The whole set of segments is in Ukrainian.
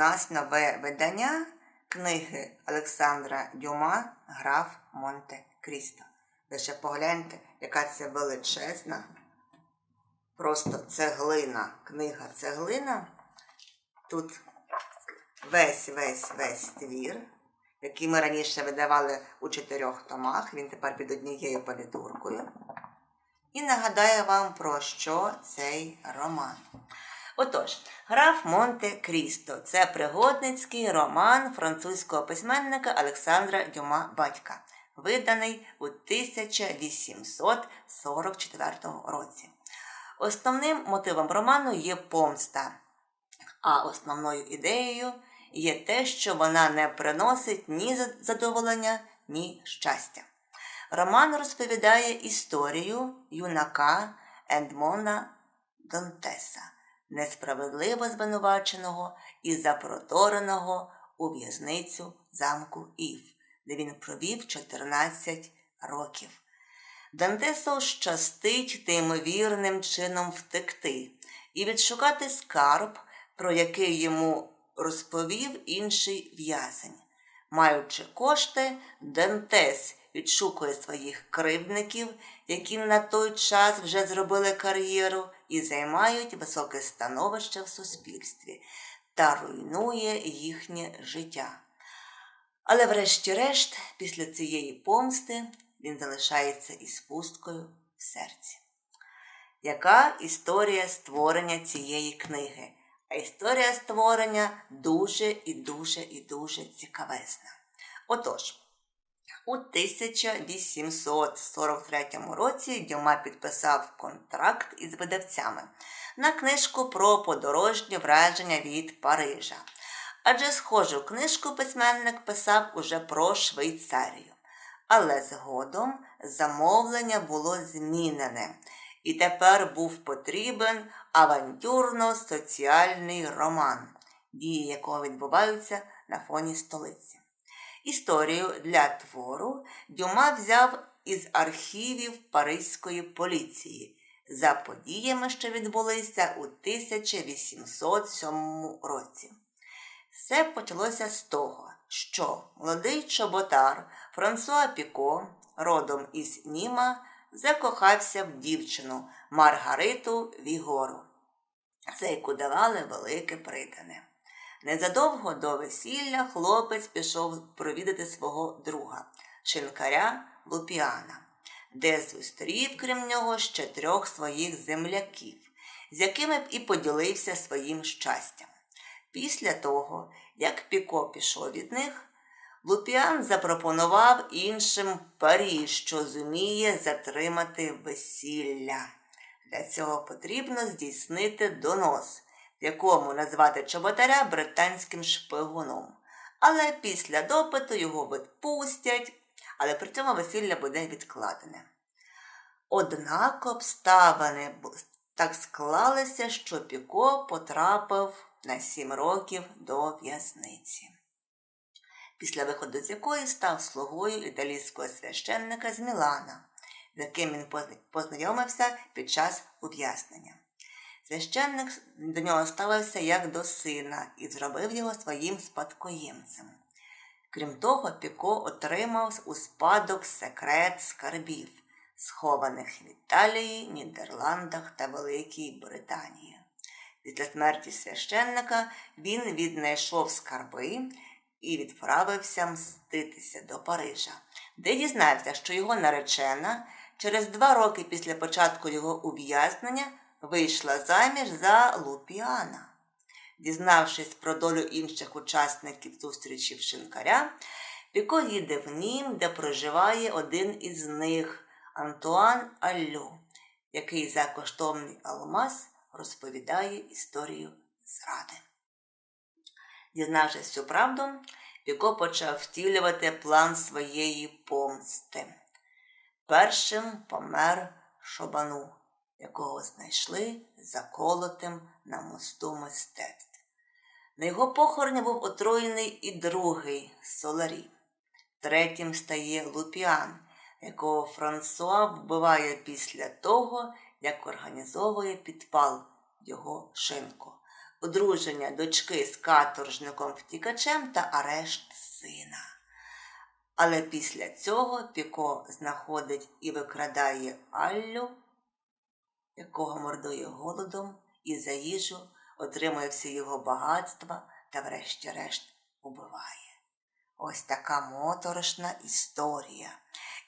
нас нове видання книги Олександра Дюма Граф Монте Крісто. Лише погляньте, яка це величезна, просто цеглина. Книга цеглина. Тут весь весь весь твір, який ми раніше видавали у чотирьох томах. Він тепер під однією палітуркою. І нагадаю вам про що цей роман. Отож, граф Монте Крісто це пригодницький роман французького письменника Олександра Дюма Батька, виданий у 1844 році. Основним мотивом роману є помста, а основною ідеєю є те, що вона не приносить ні задоволення, ні щастя. Роман розповідає історію юнака Ендмона Донтеса, несправедливо звинуваченого і запротореного у в'язницю замку Ів, де він провів 14 років. Дантесу щастить неймовірним чином втекти і відшукати скарб, про який йому розповів інший в'язень. Маючи кошти, Дантес відшукує своїх кривдників, які на той час вже зробили кар'єру і займають високе становище в суспільстві та руйнує їхнє життя. Але, врешті-решт, після цієї помсти він залишається із пусткою в серці. Яка історія створення цієї книги? А історія створення дуже і дуже і дуже цікавезна. Отож, у 1843 році Дюма підписав контракт із видавцями на книжку про подорожні враження від Парижа. Адже схожу книжку письменник писав уже про Швейцарію. Але згодом замовлення було змінене, і тепер був потрібен авантюрно-соціальний роман, дії якого відбуваються на фоні столиці. Історію для твору Дюма взяв із архівів Паризької поліції за подіями, що відбулися у 1807 році. Все почалося з того, що молодий чоботар Франсуа Піко, родом із Німа, закохався в дівчину Маргариту Вігору, за яку давали велике придане. Незадовго до весілля хлопець пішов провідати свого друга, шинкаря Лупіана, де зустрів, крім нього, ще трьох своїх земляків, з якими б і поділився своїм щастям. Після того, як Піко пішов від них, Лупіан запропонував іншим парі, що зуміє затримати весілля. Для цього потрібно здійснити донос в якому назвати чоботаря британським шпигуном. Але після допиту його відпустять, але при цьому весілля буде відкладене. Однак обставини так склалися, що Піко потрапив на сім років до в'язниці, після виходу з якої став слугою італійського священника з Мілана, з яким він познайомився під час ув'язнення. Священник до нього ставився як до сина і зробив його своїм спадкоємцем. Крім того, Піко отримав у спадок секрет скарбів, схованих в Італії, Нідерландах та Великій Британії. Після смерті священника він віднайшов скарби і відправився мститися до Парижа, де дізнався, що його наречена через два роки після початку його ув'язнення вийшла заміж за Лупіана. Дізнавшись про долю інших учасників зустрічі в шинкаря, Піко їде в нім, де проживає один із них Антуан Аллю, який за коштовний алмаз розповідає історію зради. Дізнавшись цю правду, Піко почав втілювати план своєї помсти. Першим помер Шобану, якого знайшли заколотим на мосту мистецтв. На його похороні був отруєний і другий Соларі. Третім стає Лупіан, якого Франсуа вбиває після того, як організовує підпал його шинку. одруження дочки з каторжником втікачем та арешт сина. Але після цього Піко знаходить і викрадає Аллю, якого мордує голодом, і за їжу отримує всі його багатства та, врешті-решт, убиває. Ось така моторошна історія.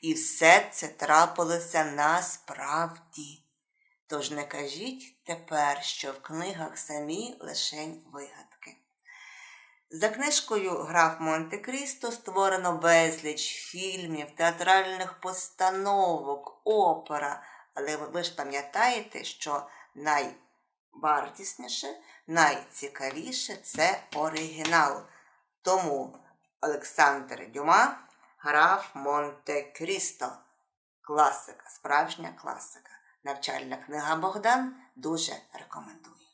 І все це трапилося насправді. Тож не кажіть тепер, що в книгах самі лишень вигадки. За книжкою Граф Монте-Крісто створено безліч фільмів, театральних постановок, опера. Але ви ж пам'ятаєте, що найвартісніше, найцікавіше це оригінал. Тому Олександр Дюма, граф Монте-Крісто. Класика, справжня класика. Навчальна книга Богдан дуже рекомендую.